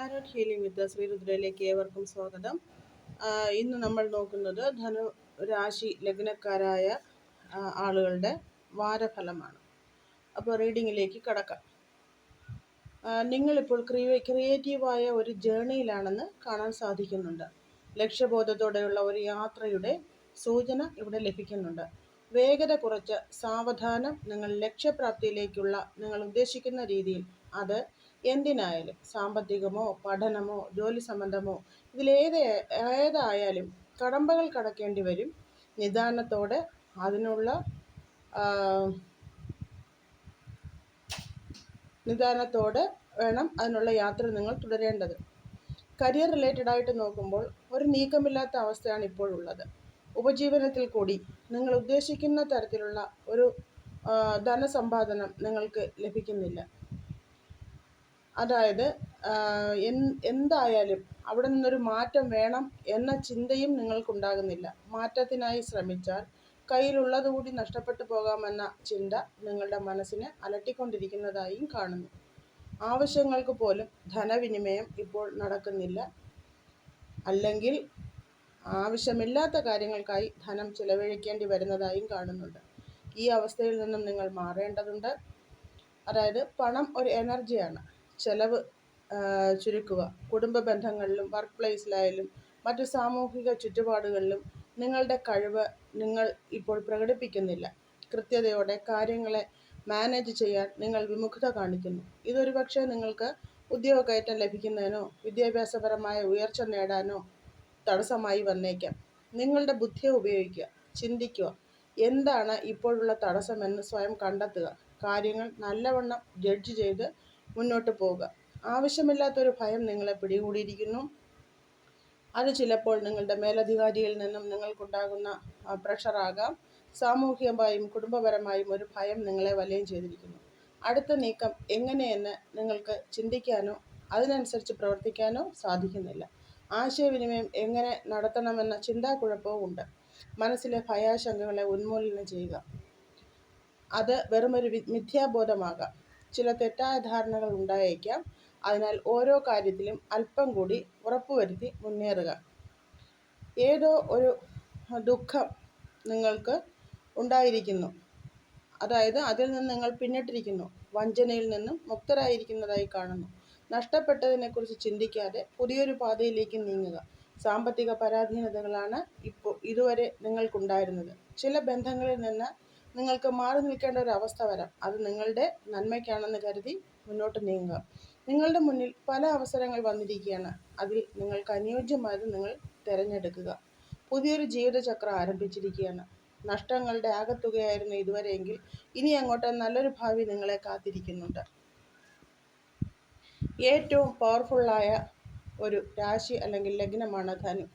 Tarot healing വിത്ത് ശ്രീരുദ്രയിലേക്ക് ഏവർക്കും സ്വാഗതം. ഇന്ന് നമ്മൾ നോക്കുന്നത് ധനു രാശി ലഗ്നക്കാരായ ആളുകളുടെ വാരഫലമാണ്. അപ്പോൾ റീഡിങ്ങിലേക്ക് കടക്കാം. നിങ്ങളിപ്പോൾ ക്രിയേ ക്രിയേറ്റീവായ ഒരു ജേണിയിലാണെന്ന് കാണാൻ സാധിക്കുന്നുണ്ട്. ലക്ഷ്യബോധത്തോടെയുള്ള ഒരു യാത്രയുടെ സൂചന ഇവിടെ ലഭിക്കുന്നുണ്ട്. വേഗത കുറച്ച് സാവധാനം നിങ്ങൾ ലക്ഷ്യപ്രാപ്തിയിലേക്കുള്ള നിങ്ങൾ ഉദ്ദേശിക്കുന്ന രീതിയിൽ. അത് എന്തിനായാലും സാമ്പത്തികമോ പഠനമോ ജോലി സംബന്ധമോ ഇതിലേത് ഏതായാലും കടമ്പകൾ കടക്കേണ്ടി വരും. നിദാനത്തോടെ അതിനുള്ള നിദാനത്തോടെ വേണം അതിനുള്ള യാത്ര നിങ്ങൾ തുടരേണ്ടത്. കരിയർ റിലേറ്റഡ് ആയിട്ട് നോക്കുമ്പോൾ ഒരു നീക്കമില്ലാത്ത അവസ്ഥയാണ് ഇപ്പോഴുള്ളത്. ഉപജീവനത്തിൽ കൂടി നിങ്ങൾ ഉദ്ദേശിക്കുന്ന തരത്തിലുള്ള ഒരു ധനസമ്പാദനം നിങ്ങൾക്ക് ലഭിക്കുന്നില്ല. അതായത് എന്തായാലും അവിടെ നിന്നൊരു മാറ്റം വേണം എന്ന ചിന്തയും നിങ്ങൾക്കുണ്ടാകുന്നില്ല. മാറ്റത്തിനായി ശ്രമിച്ചാൽ കയ്യിലുള്ളത് കൂടി നഷ്ടപ്പെട്ടു പോകാമെന്ന ചിന്ത നിങ്ങളുടെ മനസ്സിനെ അലട്ടിക്കൊണ്ടിരിക്കുന്നതായും കാണുന്നു. ആവശ്യങ്ങൾക്ക് പോലും ധനവിനിമയം ഇപ്പോൾ നടക്കുന്നില്ല. അല്ലെങ്കിൽ ആവശ്യമില്ലാത്ത കാര്യങ്ങൾക്കായി ധനം ചിലവഴിക്കേണ്ടി വരുന്നതായും കാണുന്നുണ്ട്. ഈ അവസ്ഥയിൽ നിന്നും നിങ്ങൾ മാറേണ്ടതുണ്ട്. അതായത് പണം ഒരു എനർജിയാണ്. ചെലവ് ചുരുക്കുക. കുടുംബ ബന്ധങ്ങളിലും വർക്ക് പ്ലേസിലായാലും മറ്റു സാമൂഹിക ചുറ്റുപാടുകളിലും നിങ്ങളുടെ കഴിവ് നിങ്ങൾ ഇപ്പോൾ പ്രകടിപ്പിക്കുന്നില്ല. കൃത്യതയോടെ കാര്യങ്ങളെ മാനേജ് ചെയ്യാൻ നിങ്ങൾ വിമുഖത കാണിക്കുന്നു. ഇതൊരു പക്ഷേ നിങ്ങൾക്ക് ഉദ്യോഗ കയറ്റം ലഭിക്കുന്നതിനോ വിദ്യാഭ്യാസപരമായ ഉയർച്ച നേടാനോ തടസ്സമായി വന്നേക്കാം. നിങ്ങളുടെ ബുദ്ധിയെ ഉപയോഗിക്കുക ചിന്തിക്കുക. എന്താണ് ഇപ്പോഴുള്ള തടസ്സമെന്ന് സ്വയം കണ്ടെത്തുക. കാര്യങ്ങൾ നല്ലവണ്ണം ജഡ്ജ് ചെയ്ത് മുന്നോട്ട് പോവുക. ആവശ്യമില്ലാത്തൊരു ഭയം നിങ്ങളെ പിടികൂടിയിരിക്കുന്നു. അത് ചിലപ്പോൾ നിങ്ങളുടെ മേലധികാരിയിൽ നിന്നും നിങ്ങൾക്കുണ്ടാകുന്ന പ്രഷറാകാം. സാമൂഹികമായും കുടുംബപരമായും ഒരു ഭയം നിങ്ങളെ വലയം ചെയ്തിരിക്കുന്നു. അടുത്ത നീക്കം എങ്ങനെയെന്ന് നിങ്ങൾക്ക് ചിന്തിക്കാനോ അതിനനുസരിച്ച് പ്രവർത്തിക്കാനോ സാധിക്കുന്നില്ല. ആശയവിനിമയം എങ്ങനെ നടത്തണമെന്ന ചിന്താക്കുഴപ്പവും ഉണ്ട് മനസ്സിലെ ഭയാശങ്കകളെ ഉന്മൂലനം ചെയ്യുക. അത് വെറുമൊരു മിഥ്യാബോധമാകാം. ചില തെറ്റായ ധാരണകൾ ഉണ്ടായേക്കാം. അതിനാൽ ഓരോ കാര്യത്തിലും അല്പം കൂടി ഉറപ്പുവരുത്തി മുന്നേറുക. ഏതോ ഒരു ദുഃഖം നിങ്ങൾക്ക് ഉണ്ടായിരിക്കുന്നു. അതായത് അതിൽ നിന്ന് നിങ്ങൾ പിന്നിട്ടിരിക്കുന്നു. വഞ്ചനയിൽ നിന്നും മുക്തരായിരിക്കുന്നതായി കാണുന്നു. നഷ്ടപ്പെട്ടതിനെക്കുറിച്ച് ചിന്തിക്കാതെ പുതിയൊരു പാതയിലേക്ക് നീങ്ങുക. സാമ്പത്തിക പരാധീനതകളാണ് ഇപ്പോൾ ഇതുവരെ നിങ്ങൾക്കുണ്ടായിരുന്നത്. ചില ബന്ധങ്ങളിൽ നിന്ന് നിങ്ങൾക്ക് മാറി നിൽക്കേണ്ട ഒരു അവസ്ഥ വരാം. അത് നിങ്ങളുടെ നന്മയ്ക്കാണെന്ന് കരുതി മുന്നോട്ട് നീങ്ങുക. നിങ്ങളുടെ മുന്നിൽ പല അവസരങ്ങൾ വന്നിരിക്കുകയാണ്. അതിൽ നിങ്ങൾക്ക് അനുയോജ്യമായത് നിങ്ങൾ തിരഞ്ഞെടുക്കുക. പുതിയൊരു ജീവിതചക്രം ആരംഭിച്ചിരിക്കുകയാണ്. നഷ്ടങ്ങളുടെ ആകത്തുകയായിരുന്നു ഇതുവരെയെങ്കിൽ ഇനി അങ്ങോട്ട് നല്ലൊരു ഭാവി നിങ്ങളെ കാത്തിരിക്കുന്നുണ്ട്. ഏറ്റവും പവർഫുള്ളായ ഒരു രാശി അല്ലെങ്കിൽ ലഗ്നമാണ് ധനു.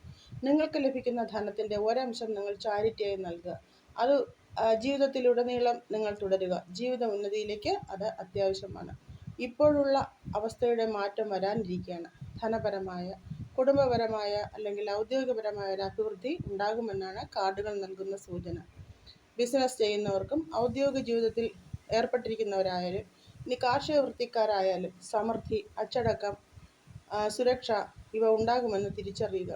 നിങ്ങൾക്ക് ലഭിക്കുന്ന ധനത്തിന്റെ ഒരംശം നിങ്ങൾ ചാരിറ്റിയായി നൽകുക. അത് ജീവിതത്തിലുടനീളം നിങ്ങൾ തുടരുക. ജീവിത ഉന്നതിയിലേക്ക് അത് അത്യാവശ്യമാണ്. ഇപ്പോഴുള്ള അവസ്ഥയുടെ മാറ്റം വരാനിരിക്കുകയാണ്. ധനപരമായ കുടുംബപരമായ അല്ലെങ്കിൽ ഔദ്യോഗികപരമായ ഒരു അഭിവൃദ്ധി ഉണ്ടാകുമെന്നാണ് കാർഡുകൾ നൽകുന്ന സൂചന. ബിസിനസ് ചെയ്യുന്നവർക്കും ഔദ്യോഗിക ജീവിതത്തിൽ ഏർപ്പെട്ടിരിക്കുന്നവരായാലും ഇനി കാർഷിക വൃത്തിക്കാരായാലും സമൃദ്ധി അച്ചടക്കം സുരക്ഷ ഇവ ഉണ്ടാകുമെന്ന് തിരിച്ചറിയുക.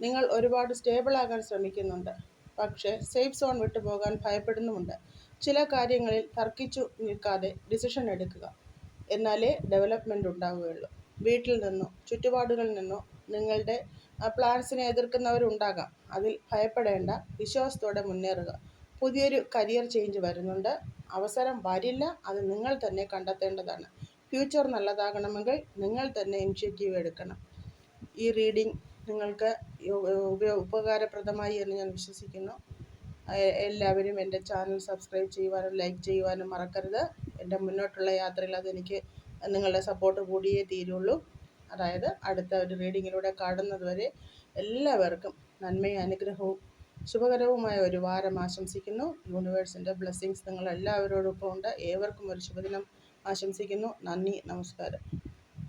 നിങ്ങൾ ഒരുപാട് സ്റ്റേബിളാകാൻ ശ്രമിക്കുന്നുണ്ട്. പക്ഷേ സേഫ് സോൺ വിട്ടുപോകാൻ ഭയപ്പെടുന്നുമുണ്ട്. ചില കാര്യങ്ങളിൽ തർക്കിച്ചു നിൽക്കാതെ ഡിസിഷൻ എടുക്കുക. എന്നാലേ ഡെവലപ്മെന്റ് ഉണ്ടാവുകയുള്ളൂ. വീട്ടിൽ നിന്നോ ചുറ്റുപാടുകളിൽ നിന്നോ നിങ്ങളുടെ പ്ലാൻസിനെ എതിർക്കുന്നവരുണ്ടാകാം. അതിൽ ഭയപ്പെടേണ്ട വിശ്വാസത്തോടെ മുന്നേറുക. പുതിയൊരു കരിയർ ചേഞ്ച് വരുന്നുണ്ട്. അവസരം വരില്ല. അത് നിങ്ങൾ തന്നെ കണ്ടെത്തേണ്ടതാണ്. ഫ്യൂച്ചർ നല്ലതാകണമെങ്കിൽ നിങ്ങൾ തന്നെ ഇനിഷ്യേറ്റീവ് എടുക്കണം. ഈ റീഡിംഗ് നിങ്ങൾക്ക് ഉപകാരപ്രദമായി എന്ന് ഞാൻ വിശ്വസിക്കുന്നു. എല്ലാവരും എന്റെ ചാനൽ സബ്സ്ക്രൈബ് ചെയ്യുവാനും ലൈക്ക് ചെയ്യുവാനും മറക്കരുത്. എന്റെ മുന്നോട്ടുള്ള യാത്രയിൽ അതെനിക്ക് നിങ്ങളുടെ സപ്പോർട്ട് കൂടിയേ തീരുള്ളൂ. അതായത് അടുത്ത ഒരു റീഡിങ്ങിലൂടെ കാണുന്നതുവരെ എല്ലാവർക്കും നന്മയും അനുഗ്രഹവും. ശുഭകരവുമായ ഒരു വാരം ആശംസിക്കുന്നു. യൂണിവേഴ്സിന്റെ ബ്ലെസ്സിങ്സ് നിങ്ങൾ എല്ലാവരോടൊപ്പം ഉണ്ട് ഏവർക്കും ഒരു ശുഭദിനം ആശംസിക്കുന്നു. നന്ദി നമസ്കാരം.